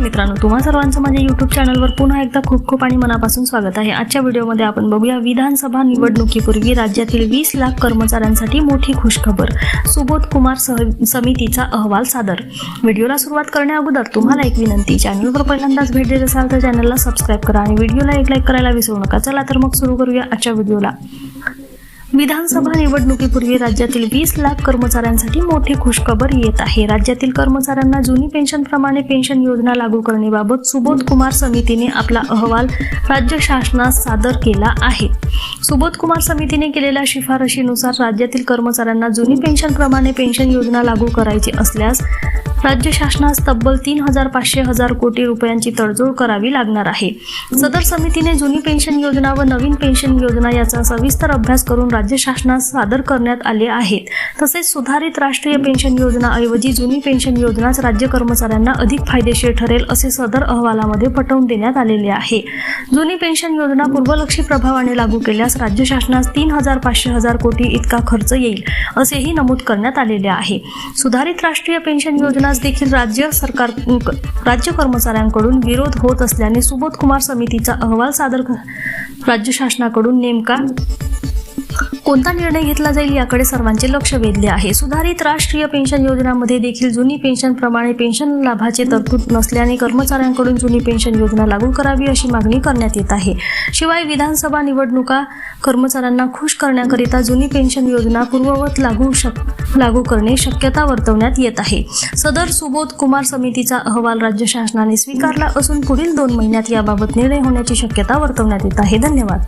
मित्रांनो तुम्हा सर्वांचं माझ्या युट्यूब चॅनलवर पुन्हा एकदा खूप खूप आणि मनापासून स्वागत आहे. आजच्या व्हिडिओमध्ये आपण बघूया विधानसभा निवडणुकीपूर्वी राज्यातील वीस लाख कर्मचाऱ्यांसाठी मोठी खुशखबर. सुबोध कुमार सह समितीचा अहवाल सादर. व्हिडिओला सुरुवात करण्या अगोदर तुम्हाला एक विनंती चॅनलवर पहिल्यांदाच भेट देत असाल तर चॅनलला सबस्क्राईब करा आणि व्हिडिओला एक लाईक करायला विसरू नका. चला तर मग सुरू करूया आजच्या व्हिडिओला. विधानसभा निवडणुकीपूर्वी राज्यातील वीस लाख कर्मचाऱ्यांसाठी मोठी खुशखबर येत आहे. राज्यातील कर्मचाऱ्यांना जुनी पेन्शनप्रमाणे पेन्शन योजना लागू करण्याबाबत सुबोध कुमार समितीने आपला अहवाल राज्य शासनास सादर केला आहे. सुबोध कुमार समितीने केलेल्या शिफारशीनुसार राज्यातील कर्मचाऱ्यांना जुनी पेन्शनप्रमाणे पेन्शन योजना लागू करायची असल्यास राज्य शासनास तब्बल तीन हजार पाचशे हजार कोटी रुपयांची तडजोड करावी लागणार आहे. सदर समितीने जुनी पेन्शन योजना व नवीन पेन्शन योजना याचा सविस्तर अभ्यास करून राज्य शासनास सादर करण्यात आले आहेत. तसेच सुधारित राष्ट्रीय पेन्शन योजनाऐवजी जुनी पेन्शन योजनाच राज्य कर्मचाऱ्यांना अधिक फायदेशीर ठरेल असे सदर अहवालामध्ये पटवून देण्यात आलेले आहे. जुनी पेन्शन योजना पूर्वलक्षी प्रभावाने लागू केल्यास राज्य शासनास तीन हजार पाचशे हजार कोटी इतका खर्च येईल असेही नमूद करण्यात आलेले आहे. सुधारित राष्ट्रीय पेन्शन योजनास देखील राज्य सरकार राज्य कर्मचाऱ्यांकडून विरोध होत असल्याने सुबोध कुमार समितीचा अहवाल सादर राज्य शासनाकडून नेमका कोणता निर्णय घेतला जाईल याकडे सर्वांचे लक्ष वेधले आहे. सुधारित राष्ट्रीय पेन्शन योजनामध्ये देखील जुनी पेन्शन प्रमाणे पेन्शन लाभाचे तरतूद नसल्याने कर्मचाऱ्यांकडून जुनी पेन्शन योजना लागू करावी अशी मागणी करण्यात येत आहे. शिवाय विधानसभा निवडणुका कर्मचाऱ्यांना खुश करण्याकरिता जुनी पेन्शन योजना पूर्ववत लागू शक लागू करणे शक्यता वर्तवण्यात येत आहे. सदर सुबोध कुमार समितीचा अहवाल राज्य शासनाने स्वीकारला असून पुढील दोन महिन्यात याबाबत निर्णय होण्याची शक्यता वर्तवण्यात येत आहे. धन्यवाद.